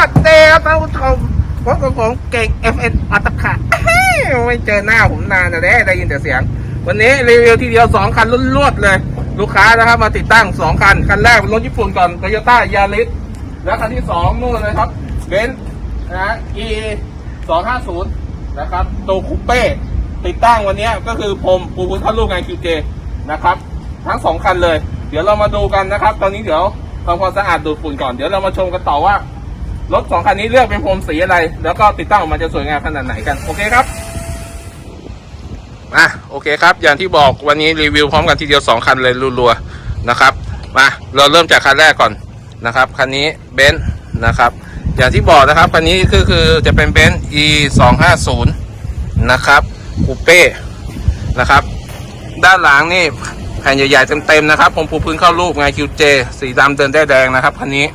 วัสดีครับท่านผู้ชมพบกับผมเก่ง FN อัตคาไม่เจอหน้าผมนานนะเด้ได้ยินแต่เสียง วันนี้รีวิวทีเดียว 2 คันรวดๆเลย ลูกค้านะครับมาติดตั้ง 2 คัน คันแรกเป็นรถญี่ปุ่นก่อน Toyota Yaris แล้วคันที่ 2 นู่นเลยครับเบนซ์นะ E 250นะครับโตคูเป้ติดตั้งวันนี้ก็คือผมปูพื้นเข้ารูปงาน QJ นะครับ ทั้งสองคันเลย เดี๋ยวเรามาดูกันนะครับ ตอนนี้เดี๋ยวทำความสะอาดดูดฝุ่นก่อน เดี๋ยวเรามาชมกันต่อว่า รถสองคันนี้เลือกเป็นพรมสีอะไร แล้วก็ติดตั้งออกมาจะสวยงามขนาดไหนกัน โอเคครับมาโอเคครับ อย่างที่บอกวันนี้รีวิวพร้อมกันทีเดียวสองคันเลยรัวๆนะครับ มาเราเริ่มจากคันแรกก่อนนะครับ คันนี้เบนซ์นะครับ อย่างที่บอกนะครับ คันนี้คือคือจะเป็นเบนซ์ e 2 5 0นะครับคูเป้นะครับ ด้านหลังนี่แผ่นใหญ่ๆเต็มๆนะครับผมปูพื้นเข้ารูปไง QJ สีดำเดินได้แดงนะครับคันนี้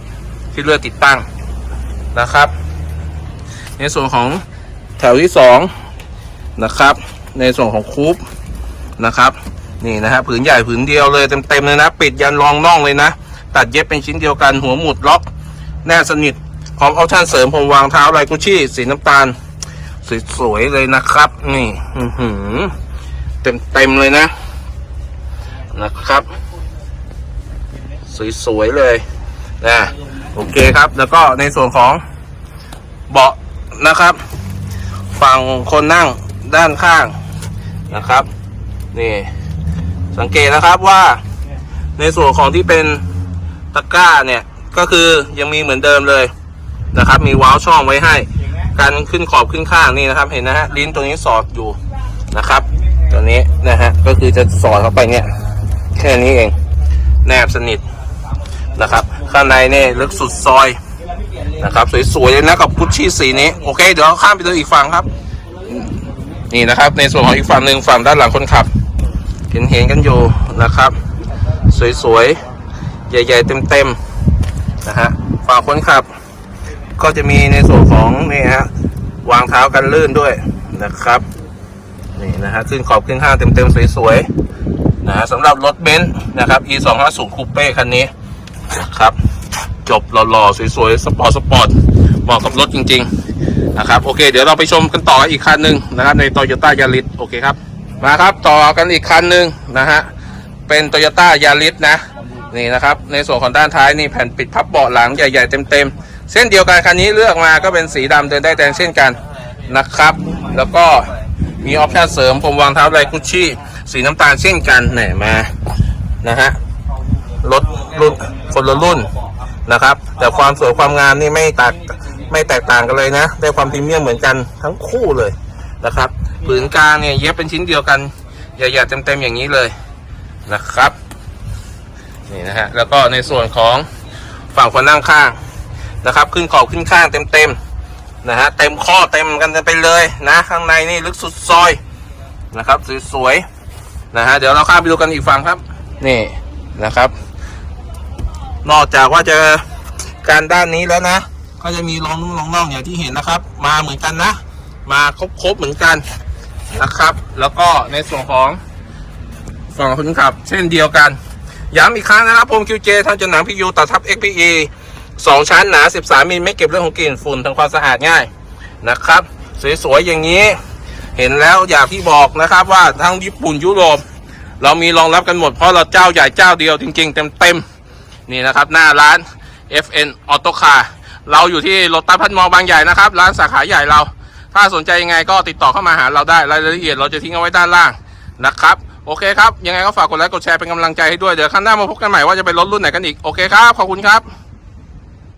ที่เลือกติดตั้ง นะครับ ในส่วนของแถวที่สองนะครับ ในส่วนของคูปนะครับ นี่นะฮะผืนใหญ่ผืนเดียวเลยเต็มๆเลยนะ ปิดยันรองน่องเลยนะ ตัดเย็บเป็นชิ้นเดียวกันหัวหมุดล็อก แน่สนิทพร้อมออปชั่นเสริมผมวางเท้าลายกุชชี่สีน้ำตาลสวยๆเลยนะครับ นี่ออืเต็มๆเลยนะ นะครับ สวยๆเลยนะ โอเคครับ แล้วก็ในส่วนของเบาะนะครับ ฝั่งคนนั่งด้านข้างนะครับ นี่ สังเกตนะครับว่าในส่วนของที่เป็นตะกร้าเนี่ยก็คือยังมีเหมือนเดิมเลยนะครับ มีว้าวช่องไว้ให้ การขึ้นขอบขึ้นข้างนี่นะครับ เห็นนะฮะลิ้นตัวนี้สอดอยู่นะครับ ตัวนี้นะฮะก็คือจะสอดเข้าไปเนี่ยแค่นี้เอง แนบสนิท นะครับ ข้างในเนี่ยลึกสุดซอยนะครับสวยๆเลยนะกับกุชชี่สีนี้โอเค เดี๋ยวข้ามไปดูอีกฝั่งครับ นี่นะครับ ในส่วนของอีกฝั่งหนึ่งฝั่งด้านหลังคนขับ เห็นเห็นกันอยู่นะครับ สวยๆ ใหญ่ๆเต็มๆนะฮะฝั่งคนขับ ก็จะมีในส่วนของนี่ฮะวางเท้ากันลื่นด้วยนะครับนี่นะฮะขึ้นขอบขึ้นข้างเต็มๆสวยๆนะฮะสำหรับรถเบนซ์นะครับ e 2 5 0คูเป้คันนี้ ครับ จบหล่อๆสวยๆสปอร์ตสปอร์ตเหมาะกับรถจริง ๆ นะครับ โอเค เดี๋ยวเราไปชมกันต่ออีกคันหนึ่งนะครับ ใน Toyota Yaris โอเคครับ มาครับต่อกันอีกคันหนึ่งนะฮะเป็น Toyota Yaris นะนี่นะครับ ในส่วนของด้านท้ายนี่แผ่นปิดพับเบาะหลังใหญ่ๆเต็มๆเส้นเดียวกันคันนี้เลือกมาก็เป็นสีดำเดินได้แดงเช่นกันนะครับ แล้วก็มีออปชั่นเสริมผมวางเท้าลายกุชชี่สีน้ำตาลเช่นกันแหนมานะฮะรถ รุ่นคนละรุ่นนะครับ แต่ความสวยความงามนี่ไม่แตกไม่แตกต่างกันเลยนะ ได้ความพรีเมียมเหมือนกันทั้งคู่เลยนะครับผืนกลางเนี่ยเย็บเป็นชิ้นเดียวกันใหญ่ๆเต็มๆอย่างนี้เลยนะครับนี่นะฮะแล้วก็ในส่วนของฝั่งคนนั่งข้างนะครับ ขึ้นขอบขึ้นข้างเต็มๆนะฮะเต็มข้อเต็มกันไปเลยนะ ข้างในนี่ลึกสุดซอยนะครับสวยๆนะฮะเดี๋ยวเราข้ามไปดูกันอีกฝั่งครับ นี่นะครับ นอกจากว่าจะการด้านนี้แล้วนะ ก็จะมีรองนุ่งรองน่องอย่างที่เห็นนะครับ มาเหมือนกันนะ มาครบๆเหมือนกันนะครับ แล้วก็ในส่วนของฝั่งคนขับ เช่นเดียวกัน ย้ำอีกครั้งนะครับผมคิวเจทำจนหนังพียูตัดทับ XPE สองชั้นหนา 13มิลไม่เก็บเรื่องของกลิ่นฝุ่นทำความสะอาดง่ายนะครับ สวยๆอย่างนี้ เห็นแล้วอยากที่บอกนะครับว่าทั้งญี่ปุ่นยุโรป เรามีรองรับกันหมดเพราะเราเจ้าใหญ่เจ้าเดียวจริง ๆ เต็มๆ นี่นะครับหน้าร้าน FN Auto Car เราอยู่ที่รถตัพันมอบางใหญ่นะครับ ร้านสาขาใหญ่เรา ถ้าสนใจยังไงก็ติดต่อเข้ามาหาเราได้รายละเอียดเราจะทิ้งเอาไว้ด้านล่างนะครับ โอเคครับ ยังไงก็ฝากกดไลค์กดแชร์เป็นกำลังใจให้ด้วย เดี๋ยวครั้งหน้ามาพบกันใหม่ว่าจะเป็นรถรุ่นไหนกันอีก โอเคครับ ขอบคุณครับ